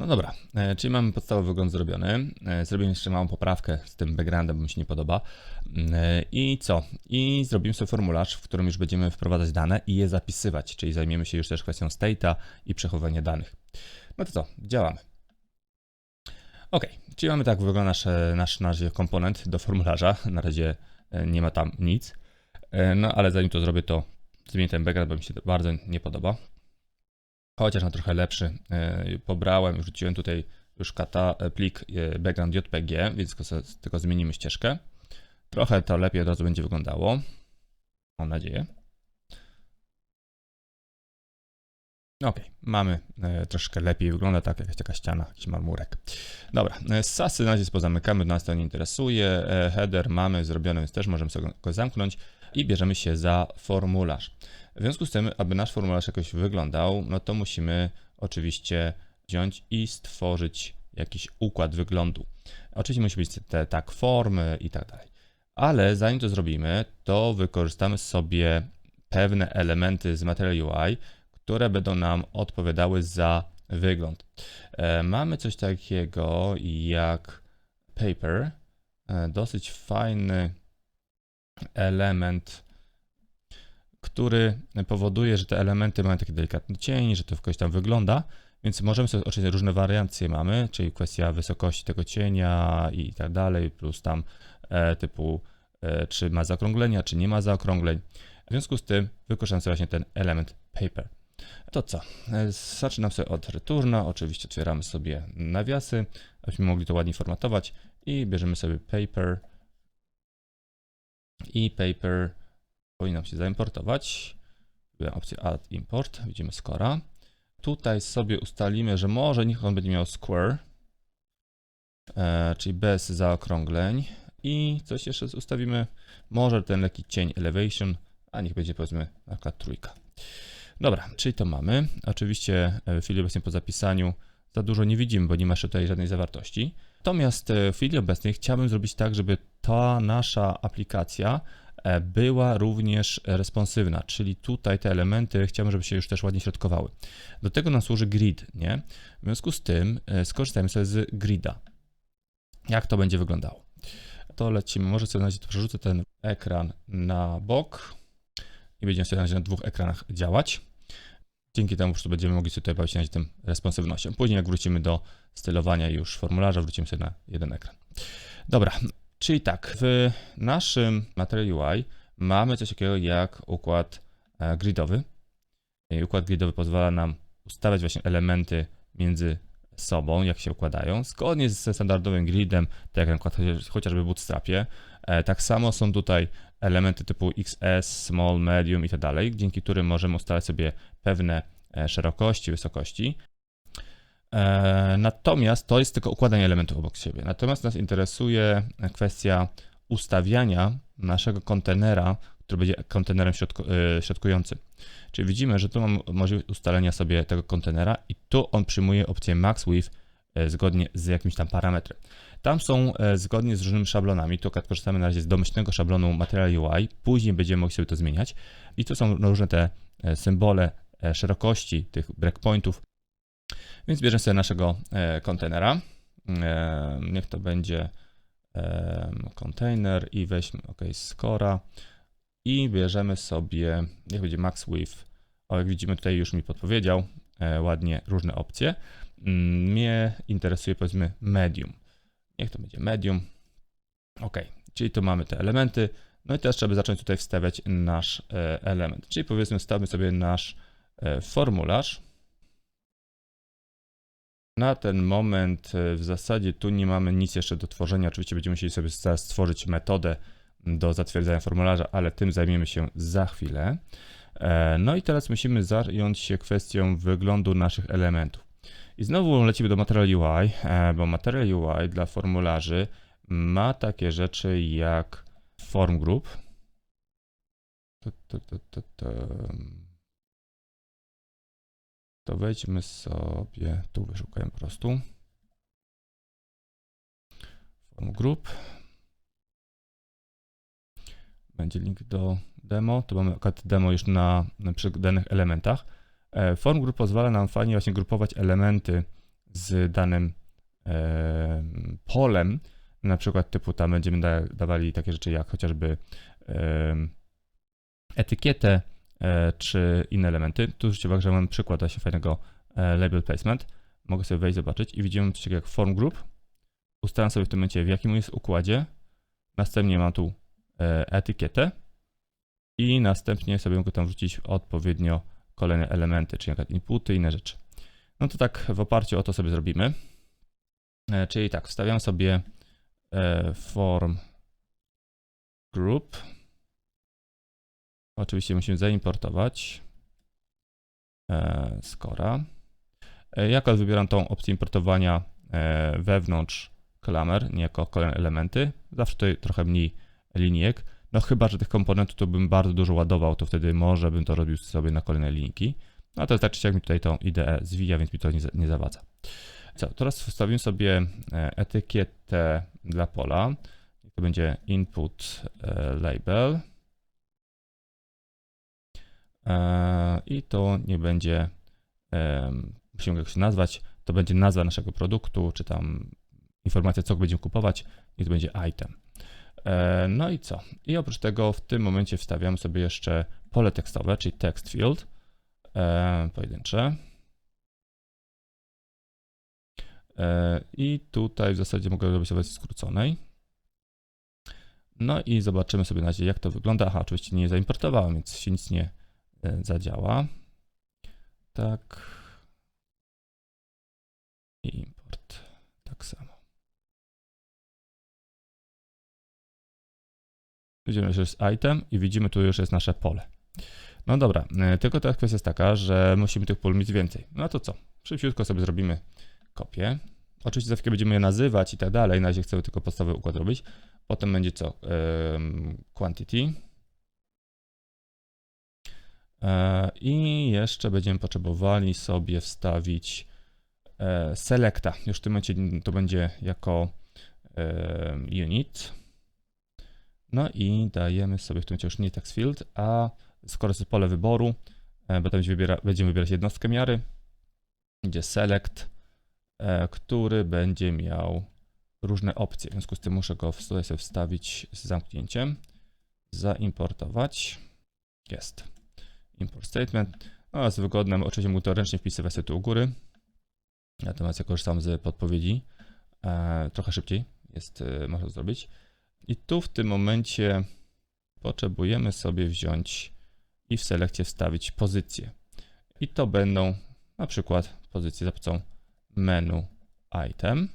No dobra, e, czyli mamy podstawowy wygląd zrobiony. E, Zrobimy jeszcze małą poprawkę z tym backgroundem, bo mi się nie podoba. E, I co? I zrobimy sobie formularz, w którym już będziemy wprowadzać dane i je zapisywać, czyli zajmiemy się już też kwestią state'a i przechowywania danych. No to co? Działamy. Ok, czyli mamy tak, wygląda nasz, nasz, nasz komponent do formularza. Na razie nie ma tam nic. No ale zanim to zrobię, to zmienię ten background, bo mi się to bardzo nie podoba. Chociaż na trochę lepszy. e, Pobrałem, wrzuciłem tutaj już kata, e, plik e, background JPG, więc tylko, tylko zmienimy ścieżkę. Trochę to lepiej od razu będzie wyglądało. Mam nadzieję. Ok, mamy e, troszkę lepiej wygląda, tak jakaś taka ściana, jakiś marmurek. Dobra, e, sasy na razie pozamykamy, nas to nie interesuje. E, header mamy zrobiony, więc też możemy sobie go zamknąć i bierzemy się za formularz. W związku z tym, aby nasz formularz jakoś wyglądał, no to musimy oczywiście wziąć i stworzyć jakiś układ wyglądu. Oczywiście musi być te tak formy i tak dalej. Ale zanim to zrobimy, to wykorzystamy sobie pewne elementy z Material UI, które będą nam odpowiadały za wygląd. E, mamy coś takiego jak paper, e, dosyć fajny element, który powoduje, że te elementy mają taki delikatny cień, że to jakoś tam wygląda, więc możemy sobie oczywiście różne wariacje mamy, czyli kwestia wysokości tego cienia i tak dalej, plus tam e, typu e, czy ma zaokrąglenia, czy nie ma zaokrągleń. W związku z tym wykorzystam sobie właśnie ten element paper. To co? E, Zaczynam sobie od returna. Oczywiście otwieramy sobie nawiasy, abyśmy mogli to ładnie formatować i bierzemy sobie paper i paper powinien się zaimportować. Wybieram opcję add import, widzimy skora. Tutaj sobie ustalimy, że może niech on będzie miał square, e, czyli bez zaokrągleń i coś jeszcze ustawimy, może ten lekki cień elevation, a niech będzie powiedzmy na przykład trójka. Dobra, czyli to mamy. Oczywiście e, w chwili obecnej po zapisaniu za dużo nie widzimy, bo nie ma jeszcze tutaj żadnej zawartości. Natomiast e, w chwili obecnej chciałbym zrobić tak, żeby ta nasza aplikacja e, była również responsywna, czyli tutaj te elementy chciałbym, żeby się już też ładnie środkowały. Do tego nam służy grid, nie? W związku z tym e, skorzystajmy sobie z grida. Jak to będzie wyglądało? To lecimy, może sobie na razie przerzucę ten ekran na bok i będziemy sobie na razie na dwóch ekranach działać. Dzięki temu prostu będziemy mogli sobie tutaj się tym responsywnością. Później jak wrócimy do stylowania już formularza, wrócimy sobie na jeden ekran. Dobra, czyli tak, w naszym Material UI mamy coś takiego jak układ e, gridowy. I układ gridowy pozwala nam ustawiać właśnie elementy między sobą, jak się układają, zgodnie ze standardowym gridem, tak jak na przykład chociaż- chociażby Bootstrapie. E, Tak samo są tutaj elementy typu XS, small, medium i tak dalej, dzięki którym możemy ustalać sobie pewne e, szerokości, wysokości. E, Natomiast to jest tylko układanie elementów obok siebie. Natomiast nas interesuje kwestia ustawiania naszego kontenera, który będzie kontenerem środku, środkującym. Czyli widzimy, że tu mam możliwość ustalenia sobie tego kontenera i tu on przyjmuje opcję max width zgodnie z jakimś tam parametrem. Tam są e, zgodnie z różnymi szablonami, akurat korzystamy na razie z domyślnego szablonu Material UI, później będziemy mogli sobie to zmieniać. I tu są różne te e, symbole e, szerokości tych breakpointów, więc bierzemy sobie naszego e, kontenera, E, niech to będzie e, container i weźmy ok, scora i bierzemy sobie, niech będzie max width, o jak widzimy tutaj już mi podpowiedział e, ładnie różne opcje, mnie interesuje powiedzmy medium, niech to będzie medium, ok, czyli tu mamy te elementy, no i teraz trzeba by zacząć tutaj wstawiać nasz e, element, czyli powiedzmy wstawmy sobie nasz e, formularz, na ten moment e, w zasadzie tu nie mamy nic jeszcze do tworzenia. Oczywiście będziemy musieli sobie stworzyć metodę do zatwierdzania formularza, ale tym zajmiemy się za chwilę. No i teraz musimy zająć się kwestią wyglądu naszych elementów. I znowu lecimy do Material UI, e, bo Material UI dla formularzy ma takie rzeczy jak form group. To wejdźmy sobie, tu wyszukajmy po prostu. Form group. Będzie link do demo. Tu mamy akurat demo już na, na danych elementach. E, Form group pozwala nam fajnie właśnie grupować elementy z danym e, polem, na przykład typu tam będziemy da, dawali takie rzeczy jak chociażby e, etykietę e, czy inne elementy. Tu zwróćcie uwagę, że mam przykład właśnie fajnego e, label placement. Mogę sobie wejść, zobaczyć i widzimy coś takiego jak form group. Ustalam sobie w tym momencie w jakim jest układzie. Następnie mam tu e, etykietę i następnie sobie mogę tam wrzucić odpowiednio kolejne elementy, czyli na inputy inne rzeczy. No to tak w oparciu o to sobie zrobimy. E, Czyli tak, wstawiam sobie e, form group. Oczywiście musimy zaimportować e, Scora. E, Ja akurat wybieram tą opcję importowania wewnątrz klamer, nie jako kolejne elementy. Zawsze tutaj trochę mniej linijek. No chyba, że tych komponentów to bym bardzo dużo ładował, to wtedy może bym to robił sobie na kolejne linijki. No to tak czy siak mi tutaj tą IDE zwija, więc mi to nie, nie zawadza. Co, teraz wstawimy sobie e, etykietę dla pola. To będzie input e, label. E, I to nie będzie, musimy jakoś nazwać, to będzie nazwa naszego produktu, czy tam informacja, co będziemy kupować, i to będzie item. E, No i co? I oprócz tego w tym momencie wstawiam sobie jeszcze pole tekstowe, czyli text field, e, pojedyncze. E, I tutaj w zasadzie mogę robić w wersji skróconej. No i zobaczymy sobie na razie, jak to wygląda. Aha, oczywiście nie zaimportowałem, więc się nic nie zadziała. Tak. I import. Tak samo. Widzimy, że jest item i widzimy tu już jest nasze pole. No dobra, e, tylko teraz kwestia jest taka, że musimy tych pól mieć więcej. No to co? Szybciutko sobie zrobimy kopię. Oczywiście za chwilę będziemy je nazywać i tak dalej. Na razie chcemy tylko podstawowy układ robić. Potem będzie co? Quantity. E, I jeszcze będziemy potrzebowali sobie wstawić e, selecta. Już w tym momencie to będzie jako unit. No i dajemy sobie w tym już nie text field, a skoro jest pole wyboru, e, będziemy wybierać jednostkę miary, będzie select, e, który będzie miał różne opcje. W związku z tym muszę go tutaj sobie wstawić z zamknięciem, zaimportować. Jest. Import statement. No, jest wygodne, oczywiście mógł to ręcznie wpisywać sobie tu u góry. Natomiast ja korzystam z podpowiedzi. E, trochę szybciej jest, można to zrobić. I tu w tym momencie potrzebujemy sobie wziąć i w selekcie wstawić pozycje. I to będą na przykład pozycje za pomocą menu item.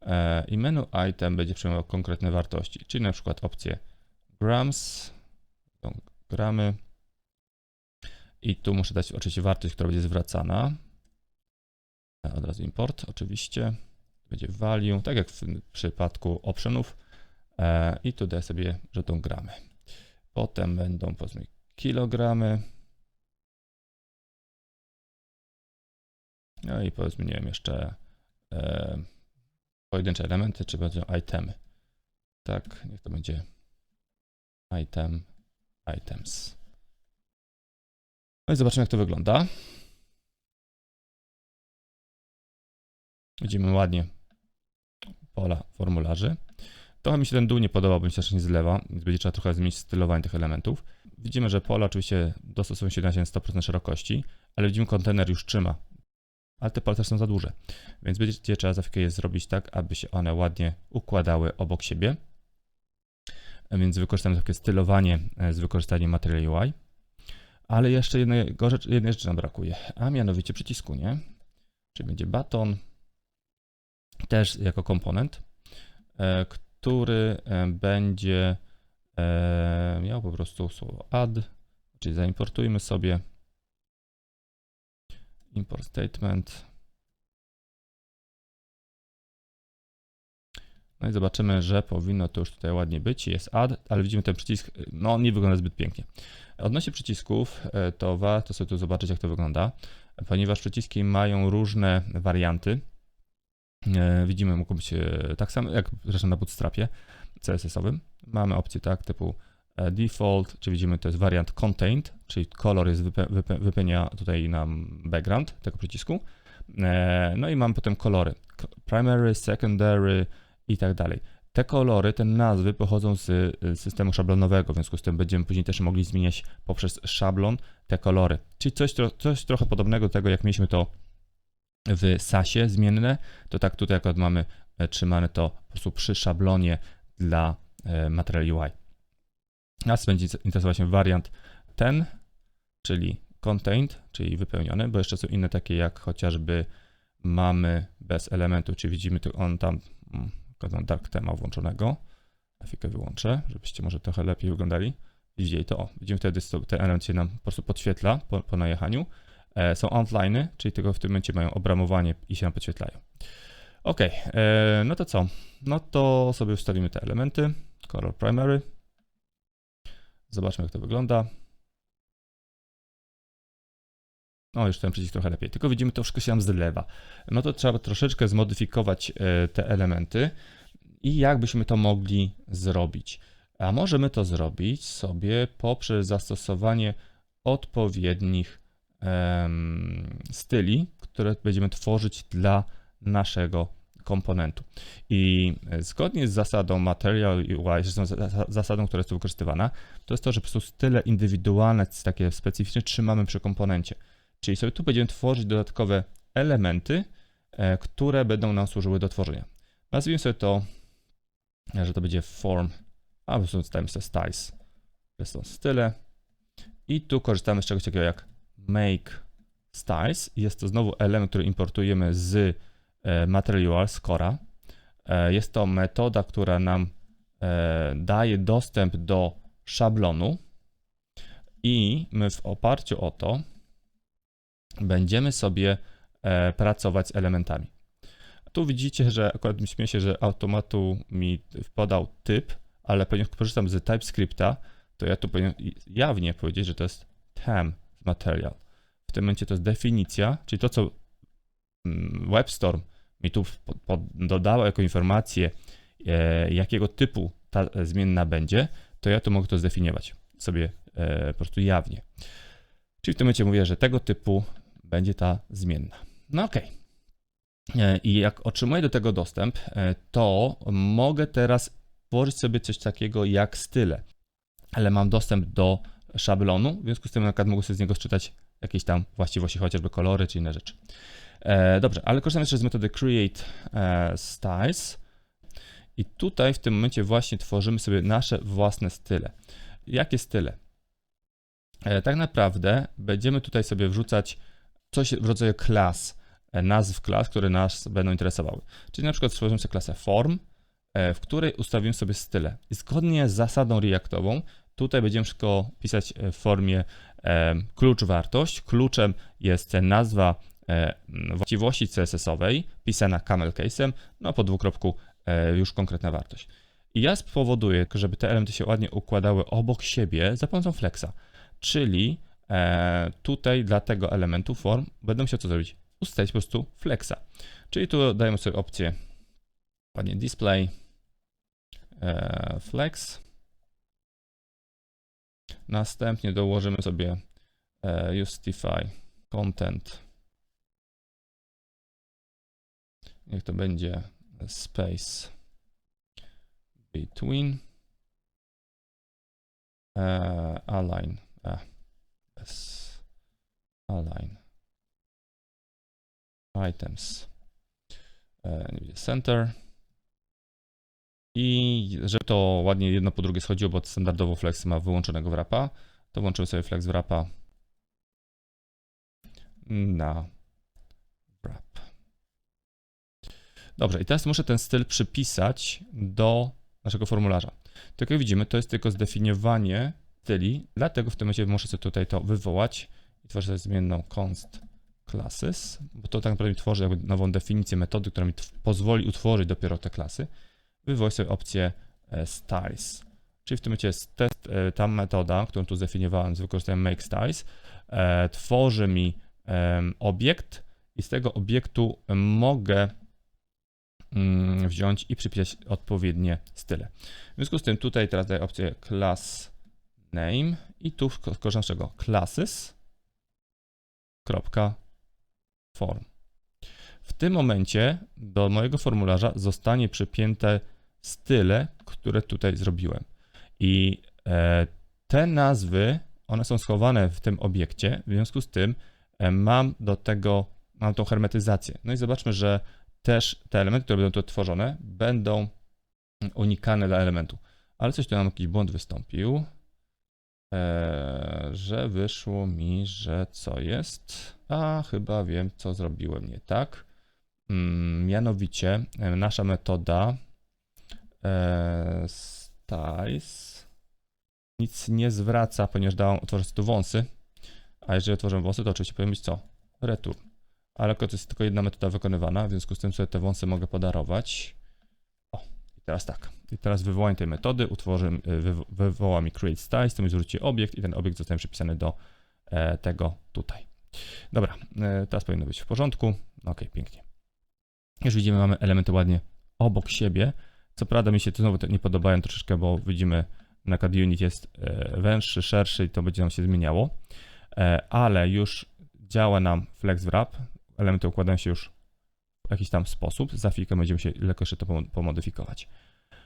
E, I menu item będzie przyjmował konkretne wartości, czyli na przykład opcję grams, gramy. I tu muszę dać oczywiście wartość, która będzie zwracana. E, Od razu import, oczywiście. Będzie value, tak jak w przypadku optionów. E, I tu daję sobie, że tą gramy. Potem będą powiedzmy kilogramy. No i powiedzmy, nie wiem, jeszcze e, pojedyncze elementy, czy będą itemy. Tak, niech to będzie item, items. No i zobaczymy, jak to wygląda. Widzimy ładnie pola formularzy. Trochę mi się ten dół nie podoba, bo mi się strasznie zlewa, więc będzie trzeba trochę zmienić stylowanie tych elementów. Widzimy, że pola oczywiście dostosowują się na 100% szerokości, ale widzimy, kontener już trzyma. Ale te pola też są za duże, więc będzie trzeba za je zrobić tak, aby się one ładnie układały obok siebie. Więc wykorzystamy takie stylowanie e, z wykorzystaniem Material UI. Ale jeszcze jednego rzecz, jednej rzeczy nam brakuje, a mianowicie przycisku, nie? Czyli będzie baton, też jako komponent, e, który e, będzie e, miał po prostu słowo add, czyli zaimportujmy sobie import statement. No i zobaczymy, że powinno to już tutaj ładnie być. Jest add, ale widzimy ten przycisk, no on nie wygląda zbyt pięknie. Odnośnie przycisków, to warto sobie tu zobaczyć, jak to wygląda, ponieważ przyciski mają różne warianty. E, Widzimy, mogą być e, tak samo jak zresztą na Bootstrapie CSS-owym. Mamy opcję tak typu e, default, czy widzimy to jest wariant contained, czyli kolor jest wype, wype, wypełnia tutaj nam background tego przycisku. No i mam potem kolory primary, secondary i tak dalej. Te kolory, te nazwy pochodzą z systemu szablonowego, w związku z tym będziemy później też mogli zmieniać poprzez szablon te kolory. Czyli coś, coś trochę podobnego do tego, jak mieliśmy to w SASie zmienne, to tak tutaj akurat mamy e, trzymane to po prostu przy szablonie dla e, Material UI. Nas będzie interesować się wariant ten, czyli contained, czyli wypełniony, bo jeszcze są inne takie jak chociażby mamy bez elementu, czyli widzimy tu on tam mm, akurat dark tema włączonego. Grafikę wyłączę, żebyście może trochę lepiej wyglądali. Widzieli to, o, widzimy wtedy, ten element się nam po prostu podświetla po, po najechaniu. E, są outliny, czyli tylko w tym momencie mają obramowanie i się podświetlają. Ok, e, no to co? No to sobie ustawimy te elementy. Color primary. Zobaczmy, jak to wygląda. No, już ten przycisk trochę lepiej. Tylko widzimy, to wszystko się nam zlewa. No to trzeba troszeczkę zmodyfikować e, te elementy. I jak byśmy to mogli zrobić? A możemy to zrobić sobie poprzez zastosowanie odpowiednich styli, które będziemy tworzyć dla naszego komponentu. I e, zgodnie z zasadą Material UI, zasadą, która jest tu wykorzystywana, to jest to, że po prostu style indywidualne, takie specyficzne trzymamy przy komponencie. Czyli sobie tu będziemy tworzyć dodatkowe elementy, e, które będą nam służyły do tworzenia. Nazwijmy sobie to, że to będzie form, a po prostu sobie styles. To są style. I tu korzystamy z czegoś takiego jak make styles. Jest to znowu element, który importujemy z e, Material UI, z Cora. E, Jest to metoda, która nam e, daje dostęp do szablonu i my w oparciu o to będziemy sobie pracować z elementami. Tu widzicie, że akurat mi śmieję się, że automatu mi podał typ, ale ponieważ korzystam z TypeScripta, to ja tu powinien jawnie powiedzieć, że to jest tem material. W tym momencie to jest definicja, czyli to, co mm, WebStorm mi tu dodała jako informację, e, jakiego typu ta e, zmienna będzie, to ja tu mogę to zdefiniować sobie e, po prostu jawnie. Czyli w tym momencie mówię, że tego typu będzie ta zmienna. No ok. I jak otrzymuję do tego dostęp, e, to mogę teraz tworzyć sobie coś takiego jak style, ale mam dostęp do szablonu, w związku z tym na przykład mogę sobie z niego czytać jakieś tam właściwości, chociażby kolory czy inne rzeczy. E, dobrze, ale korzystam jeszcze z metody create e, styles i tutaj w tym momencie właśnie tworzymy sobie nasze własne style. Jakie style? E, tak naprawdę będziemy tutaj sobie wrzucać coś w rodzaju klas, e, nazw klas, które nas będą interesowały. Czyli na przykład stworzymy sobie klasę form, e, w której ustawimy sobie style. I zgodnie z zasadą Reactową, tutaj będziemy wszystko pisać e, w formie e, klucz wartość. Kluczem jest nazwa e, właściwości CSS-owej, pisana camel case'em, no po dwukropku już konkretna wartość. I ja spowoduję, żeby te elementy się ładnie układały obok siebie za pomocą flexa. Czyli tutaj dla tego elementu form będę musiał co zrobić? Ustawić po prostu flexa. Czyli tu dajemy sobie opcję ładnie display flex. Następnie dołożymy sobie e, justify content. Niech to będzie space between e, align e, bez align items e, center i żeby to ładnie jedno po drugie schodziło, bo standardowo Flex ma wyłączonego wrapa, to włączymy sobie Flex wrapa na wrap. Dobrze, i teraz muszę ten styl przypisać do naszego formularza. Tak jak widzimy, to jest tylko zdefiniowanie styli, dlatego w tym momencie muszę sobie tutaj to wywołać i tworzę sobie zmienną const classes, bo to tak naprawdę tworzy jakby nową definicję metody, która mi pozwoli utworzyć dopiero te klasy. Wywołać sobie opcję e, styles, czyli w tym momencie jest test, e, ta metoda, którą tu zdefiniowałem z wykorzystaniem make styles, e, tworzy mi obiekt i z tego obiektu mogę mm, wziąć i przypisać odpowiednie style. W związku z tym tutaj teraz daję opcję class name i tu sko- skorzystam z czego? Classes. Kropka form. W tym momencie do mojego formularza zostanie przypięte style, które tutaj zrobiłem. I e, te nazwy, one są schowane w tym obiekcie, w związku z tym e, mam do tego, mam tą hermetyzację. No i zobaczmy, że też te elementy, które będą tu tworzone, będą unikane dla elementu. Ale coś tu nam jakiś błąd wystąpił, e, że wyszło mi, że co jest? A, chyba wiem, co zrobiłem nie tak. Mm, mianowicie nasza metoda e, styles nic nie zwraca, ponieważ dałam otworzyć tu wąsy. A jeżeli otworzę wąsy, to oczywiście powinien być co? Return. Ale to jest tylko jedna metoda wykonywana, w związku z tym sobie te wąsy mogę podarować. O, i teraz tak. I teraz wywołanie tej metody utworzy, wywo- wywoła mi create styles, to mi zwróci obiekt i ten obiekt zostanie przypisany do e, tego tutaj. Dobra, e, teraz powinno być w porządku. Ok, pięknie. Już widzimy, mamy elementy ładnie obok siebie. Co prawda mi się to znowu nie podobają troszeczkę, bo widzimy na CAD Unit jest e, węższy, szerszy i to będzie nam się zmieniało. E, ale już działa nam Flex Wrap. Elementy układają się już w jakiś tam sposób. Za chwilkę będziemy się lekko jeszcze to pomo- pomodyfikować.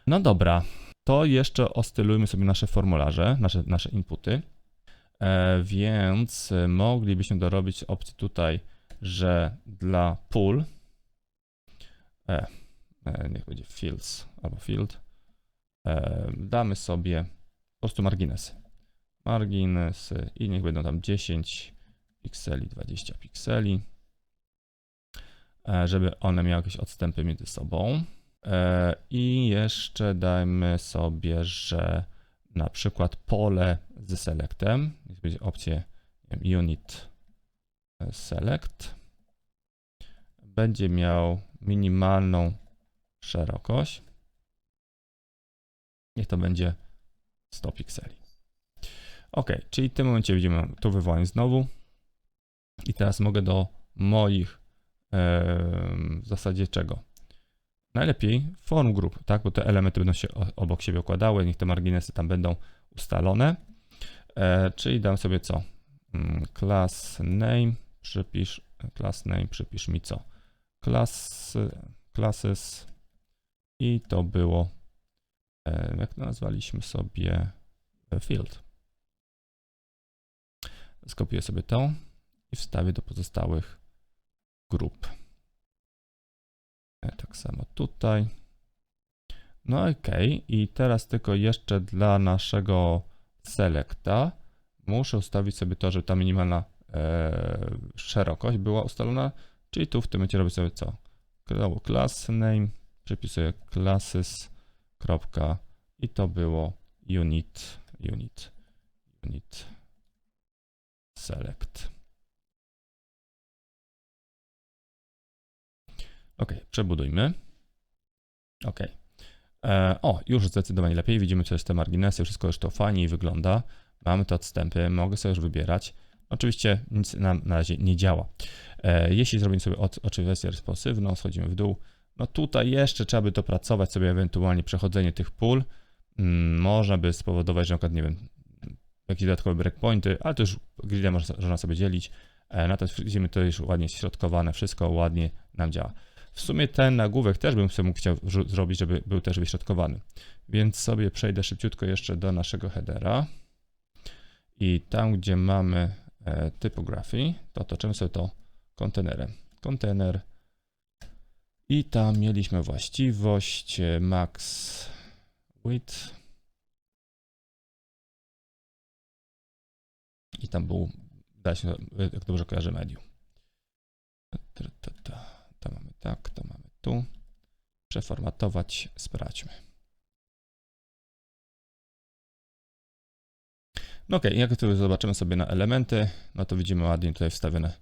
No dobra, to jeszcze ostylujmy sobie nasze formularze, nasze, nasze inputy. E, więc moglibyśmy dorobić opcję tutaj, że dla e, niech będzie fields albo field, e, damy sobie po prostu marginesy. Marginesy i niech będą tam 10 pikseli, 20 pikseli, e, żeby one miały jakieś odstępy między sobą. E, I jeszcze dajmy sobie, że na przykład pole z selectem, niech będzie opcję unit e, select, będzie miał minimalną szerokość. Niech to będzie 100 pikseli. Ok, czyli w tym momencie widzimy tu wywołanie znowu. I teraz mogę do moich w zasadzie czego? Najlepiej form group, tak? Bo te elementy będą się obok siebie układały, niech te marginesy tam będą ustalone. E, czyli dam sobie co? Mm, Class name, przypisz, class name, przypisz mi co? Class, classes i to było, e, jak to nazwaliśmy sobie, e, field. Skopiuję sobie to i wstawię do pozostałych grup. E, Tak samo tutaj. No ok, i teraz tylko jeszcze dla naszego selecta muszę ustawić sobie to, żeby ta minimalna e, szerokość była ustalona, czyli tu w tym momencie robię sobie co? Class name, przypisuję classes, i to było unit, unit, unit select. Ok, przebudujmy. Ok. E, o, już zdecydowanie lepiej. Widzimy, co jest te marginesy, wszystko już to fajniej wygląda. Mamy te odstępy, mogę sobie już wybierać. Oczywiście nic nam na razie nie działa. E, jeśli zrobimy sobie od, oczywiście responsywną, schodzimy w dół, no tutaj jeszcze trzeba by dopracować sobie ewentualnie przechodzenie tych pól. Mm, można by spowodować, że na przykład, nie wiem, jakieś dodatkowe breakpointy, ale to już grilla można, sobie dzielić. E, natomiast widzimy, to już ładnie środkowane, wszystko ładnie nam działa. W sumie ten nagłówek też bym sobie mógł chciał zrobić, żeby był też wyśrodkowany. Więc sobie przejdę szybciutko jeszcze do naszego headera. I tam, gdzie mamy e, typography, to otoczymy sobie to kontenerem. Kontener. I tam mieliśmy właściwość e, max width. I tam był, da się, jak dobrze kojarzę, medium. To mamy tak, to mamy tu. Przeformatować, sprawdźmy. No ok, jak tu zobaczymy sobie na elementy, no to widzimy ładnie tutaj wstawione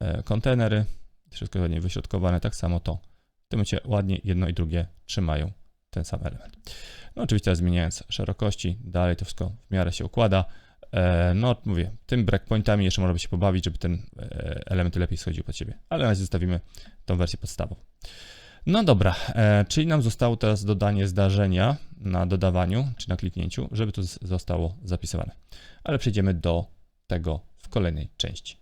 e, kontenery. Wszystko ładnie wyśrodkowane, tak samo to. W tym momencie ładnie jedno i drugie trzymają ten sam element. No oczywiście zmieniając szerokości, dalej to wszystko w miarę się układa. E, No, mówię, tym breakpointami jeszcze można by się pobawić, żeby ten e, elementy lepiej schodziły pod siebie, ale na razie zostawimy tą wersję podstawową. No dobra, e, czyli nam zostało teraz dodanie zdarzenia na dodawaniu, czy na kliknięciu, żeby to zostało zapisywane. Ale przejdziemy do tego w kolejnej części.